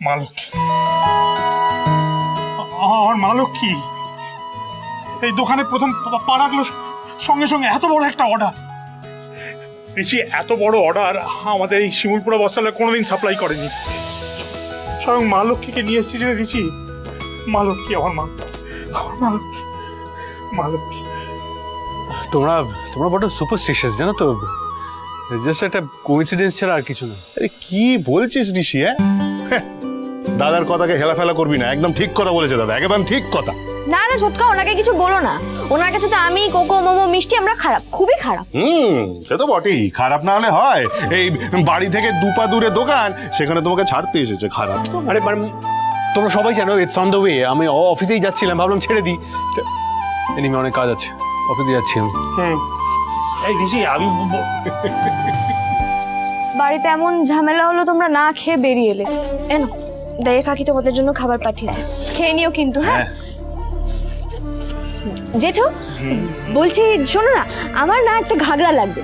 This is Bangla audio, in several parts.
মা লক্ষ্মী আমার মা লক্ষ্মী এই দোকানে প্রথম পা- রাখল সঙ্গে সঙ্গে এত বড় একটা অর্ডার রিচি এত বড় অর্ডার আমাদের এই শিমুলপুরা বস্ত্রালয় কোনোদিন সাপ্লাই করেনি। স্বয়ং মা লক্ষ্মীকে নিয়ে এসেছি যে রিচি মা লক্ষ্মী আমার মা মা লক্ষ্মী মা তোমরা তোমরা বড় সুপারস্টিশিয়াস জানো তো? জাস্ট একটা কোইন্সিডেন্স ছাড়া আর কিছু না। আরে কি বলছিস ঋষি হ্যাঁ, দাদার কথাকে হেলাফেলা করবি না একদম ঠিক কথা বলেছে দাদা একেবারে ঠিক কথা। না না ছোটকা ওনাকে কিছু বলো না। ওনার কাছে তো আমি কোকো মোমো মিষ্টি আমরা খারাপ খুবই খারাপ। হুম সে তো বটেই খারাপ না হলে হয়। এই বাড়ি থেকে দুপা দূরে দোকান সেখানে তোমাকে ছাড়তে এসেছে খারাপ। আরে মানে তোমরা সবাই জানো ইটস অন দ্য ওয়ে আমি অ- অফিসেই যাচ্ছিলাম ভাবলাম ছেড়ে দিই। এনিমে অনেক কাজ আছে অফিসে যাচ্ছি আমি। এই রিচি আমি বাড়িতে এমন ঝামেলা হলো তোমরা না খেয়ে বেরিয়ে এলে। এনো দাইয়ে কাকি তোমাদের জন্য খাবার পাঠিয়েছে। খেয়ে নিও কিন্তু হ্যাঁ? জেঠু বলছি শোনো না আমার না একটা ঘাগরা লাগবে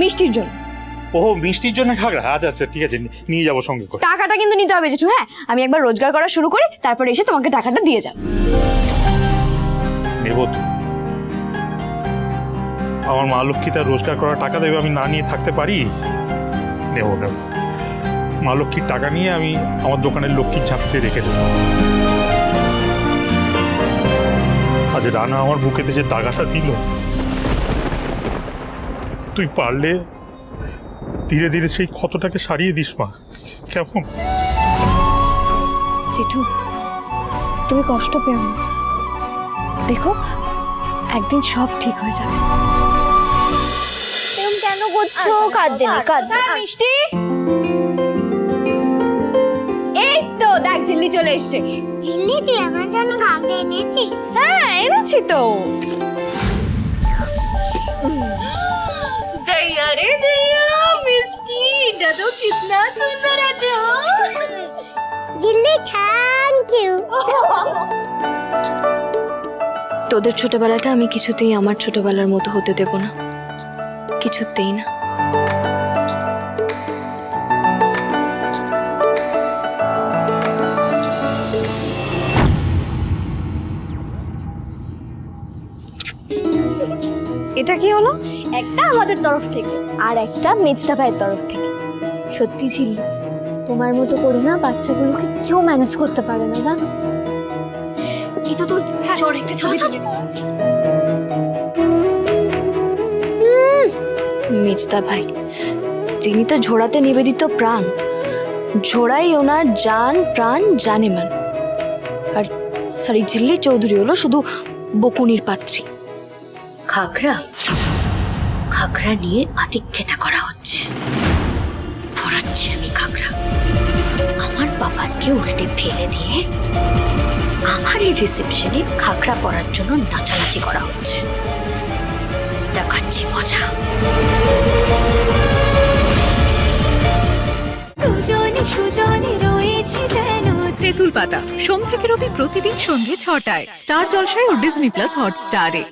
মিষ্টির জন্য। ও মিষ্টির জন্য খাগড়া আচ্ছা আচ্ছা ঠিক আছে নিয়ে যাব সঙ্গে করে। টাকাটা কিন্তু নিতে হবে জেঠু হ্যাঁ? আমি একবার রোজগার করা শুরু করি তারপরে এসে তোমাকে টাকাটা দিয়ে যাব। নেব তো। আমার মা লক্ষ্মী তার রোজগার করা টাকা দেবে আমি না নিয়ে থাকতে পারি? নেব নেব। মা লক্ষ্মীর টাকা নিয়ে আমি আমার দোকানের লক্ষ্মীর ঝাঁপিতে রেখে দেবো। আজ রানা আমার বুকেতে যে দাগাটা দিল তুই পারলে ধীরে ধীরে সেই ক্ষতটাকে সারিয়ে দিস মা। কেমন? জেঠু তুমি কষ্ট পেও না। দেখো একদিন সব ঠিক হয়ে যাবে। এরকম কেন করছ? কাঁদতে নেই কাঁদতে হ্যাঁ, মিষ্টি? বৌদি চলে এসছে। চিল্লি তুই আমার জন্য এনেছিস? হ্যাঁ এনেছি তো। দয়া রে দয়া মিষ্টি এটা তো কিতনা সুন্দর আছে জিল্লি থ্যাংক ইউ তোদের ছোটবেলাটা আমি কিছুতেই আমার ছোটবেলার মতো হতে দেব না। কিছুতেই না। এটা কি হলো? একটা আমাদের তরফ থেকে। আর একটা মেজদা ভাইয়ের তরফ থেকে। সত্যি ঝিল্লি তোমার মতো করে না বাচ্চাগুলোকে কেউ ম্যানেজ করতে পারে না জানো? এই তো তোর একটা ছবি তুলি। মিজদা ভাই তিনি তো ঝোড়াতে নিবেদিত প্রাণ। ঝোড়াই ওনার জান প্রাণ জানে মান। আর আর এই জিল্লি চৌধুরী হলো শুধু বকুনির পাত্রী। খাগড়া? খাগড়া নিয়ে আতিক্ষেতা করা হচ্ছে। পড়াচ্ছি আমি খাগড়া। আমার বাবাসকে উল্টে ফেলে দিয়ে আমার এই রিসেপশনে খাগড়া পরার জন্য নাচানাচি করা হচ্ছে। দেখাচ্ছি মজা। দুজনে সুজনে রয়েছে তেঁতুল পাতা সোম থেকে রবি প্রতিদিন সন্ধ্যে ছটায়। স্টার জলসায় ও ডিজনি প্লাস হটস্টারে।